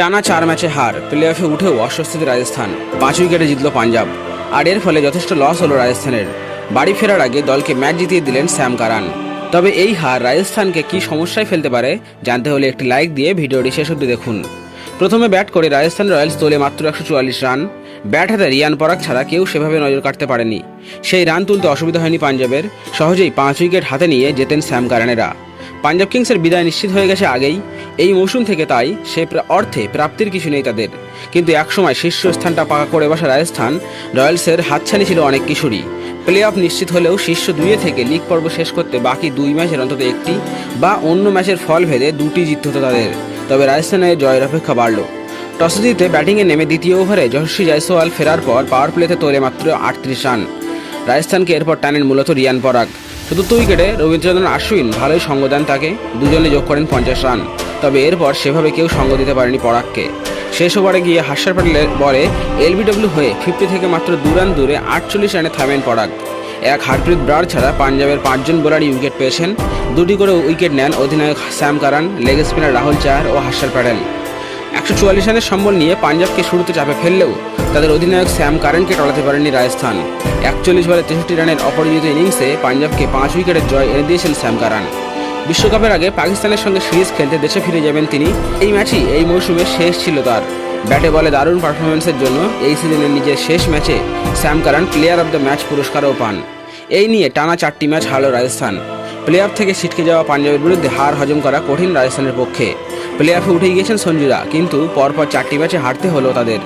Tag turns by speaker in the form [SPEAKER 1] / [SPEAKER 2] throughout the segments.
[SPEAKER 1] টানা চার ম্যাচে হার প্লে অফে উঠেও অস্বস্তিতে রাজস্থান। পাঁচ উইকেটে জিতল পাঞ্জাব। আর এর ফলে যথেষ্ট লস হলো রাজস্থানের। বাড়ি ফেরার আগে দলকে ম্যাচ জিতিয়ে দিলেন স্যাম কারান। তবে এই হার রাজস্থানকে কি সমস্যায় ফেলতে পারে, জানতে হলে একটি লাইক দিয়ে ভিডিওটি শেষ অবধি দেখুন। প্রথমে ব্যাট করে রাজস্থান রয়্যালস তোলে মাত্র একশো চুয়াল্লিশ রান। ব্যাট হাতে রিয়ান পরাগ ছাড়া কেউ সেভাবে নজর কাটতে পারেনি। সেই রান তুলতে অসুবিধা হয়নি পাঞ্জাবের। সহজেই পাঁচ উইকেট হাতে নিয়ে যেতেন স্যাম কারানেরা। পাঞ্জাব কিংসের বিদায় নিশ্চিত হয়ে গেছে আগেই। এই মৌসুম থেকে তাই সে অর্থে প্রাপ্তির কিছু নেই তাদের। কিন্তু একসময় শীর্ষস্থানটা পাকা করে বসা রাজস্থান রয়্যালসের হাতছানি ছিল অনেক কিছুরই প্লে অফ নিশ্চিত হলেও শীর্ষ দুইয়ে থেকে লিগ পর্ব শেষ করতে বাকি দুই ম্যাচের অন্তত একটি বা অন্য ম্যাচের ফল ভেদে দুটি জিততে হতো তাদের। তবে রাজস্থানের জয়ের অপেক্ষা বাড়ল। টসে জিতে ব্যাটিংয়ে নেমে দ্বিতীয় ওভারে যশস্বী জয়সওয়াল ফেরার পর পাওয়ার প্লেতে তোলে মাত্র আটত্রিশ রান। রাজস্থানকে এরপর টানেন মূলত রিয়ান পরাগ। চতুর্থ উইকেটে রবীন্দ্রনাথ আশ্বিন ভালোই সঙ্গ দেন তাকে। দুজনে যোগ করেন পঞ্চাশ রান। তবে এরপর সেভাবে কেউ সঙ্গ দিতে পারেনি পরাগকে। শেষ ওভারে গিয়ে হাস্যার প্যাটেলের বলে এলবিডব্লিউ হয়ে ফিফটি থেকে মাত্র দু রান দূরে আটচল্লিশ রানে থামেন পরাগ। এক হারপ্রীত ব্রার ছাড়া পাঞ্জাবের পাঁচজন বোলারই উইকেট পেয়েছেন। দুটি করে উইকেট নেন অধিনায়ক Sam Curran, leg spinner Rahul Chahar ও হাস্যার প্যাটেল। একশো চুয়াল্লিশ রানের সম্বল নিয়ে পাঞ্জাবকে শুরুতে চাপে ফেললেও তাদের অধিনায়ক স্যাম কারেনকে টলাতে পারেনি রাজস্থান। একচল্লিশ বলে তেষট্টি রানের অপরাজিত ইনিংসে পাঞ্জাবকে পাঁচ উইকেটের জয় এনে দিয়েছেন স্যাম কারান। বিশ্বকাপের আগে পাকিস্তানের সঙ্গে সিরিজ খেলতে দেশে ফিরে যাবেন তিনি। এই ম্যাচই এই মৌসুমে শেষ ছিল তার। ব্যাটে বলে দারুণ পারফরমেন্সের জন্য এই সিজনের নিজের শেষ ম্যাচে Sam Curran player of the match পুরস্কারও পান। এই নিয়ে টানা চারটি ম্যাচ হারল রাজস্থান। প্লে অফ থেকে ছিটকে যাওয়া পাঞ্জাবের বিরুদ্ধে হার হজম করা কঠিন রাজস্থানের পক্ষে। প্লে অফে উঠে গিয়েছেন সঞ্জুরা কিন্তু পরপর চারটি ম্যাচে হারতে হলো তাদের।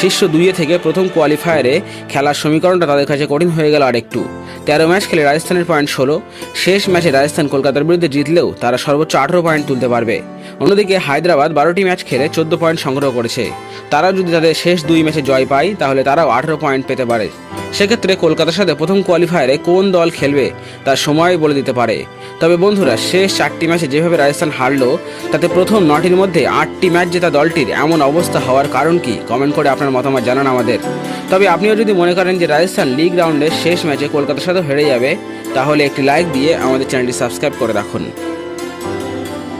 [SPEAKER 1] শীর্ষ দুইয়ে থেকে প্রথম কোয়ালিফায়ারে খেলার সমীকরণটা তাদের কাছে কঠিন হয়ে গেল আরেকটু। তেরো ম্যাচ খেলে রাজস্থানের পয়েন্ট ষোলো। শেষ ম্যাচে রাজস্থান কলকাতার বিরুদ্ধে জিতলেও তারা সর্বোচ্চ আঠেরো পয়েন্ট তুলতে পারবে। অন্যদিকে হায়দ্রাবাদ বারোটি ম্যাচ খেলে চোদ্দ পয়েন্ট সংগ্রহ করেছে। তারা যদি তাদের শেষ দুই ম্যাচে জয় পায়, তাহলে তারাও আঠেরো পয়েন্ট পেতে পারে। সেক্ষেত্রে কলকাতার সাথে প্রথম কোয়ালিফায়ারে কোন দল খেলবে, তার সময় বলে দিতে পারে। তবে বন্ধুরা, শেষ চারটি ম্যাচে যেভাবে রাজস্থান হারলো, তাতে প্রথম নটির মধ্যে আটটি ম্যাচ জেতা দলটির এমন অবস্থা হওয়ার কারণ কি কমেন্ট করে আপনার মতামত জানান আমাদের। তবে আপনিও যদি মনে করেন যে রাজস্থান লিগ রাউন্ডের শেষ ম্যাচে কলকাতার সাথে হেরে যাবে, তাহলে একটি লাইক দিয়ে আমাদের চ্যানেলটি সাবস্ক্রাইব করে রাখুন।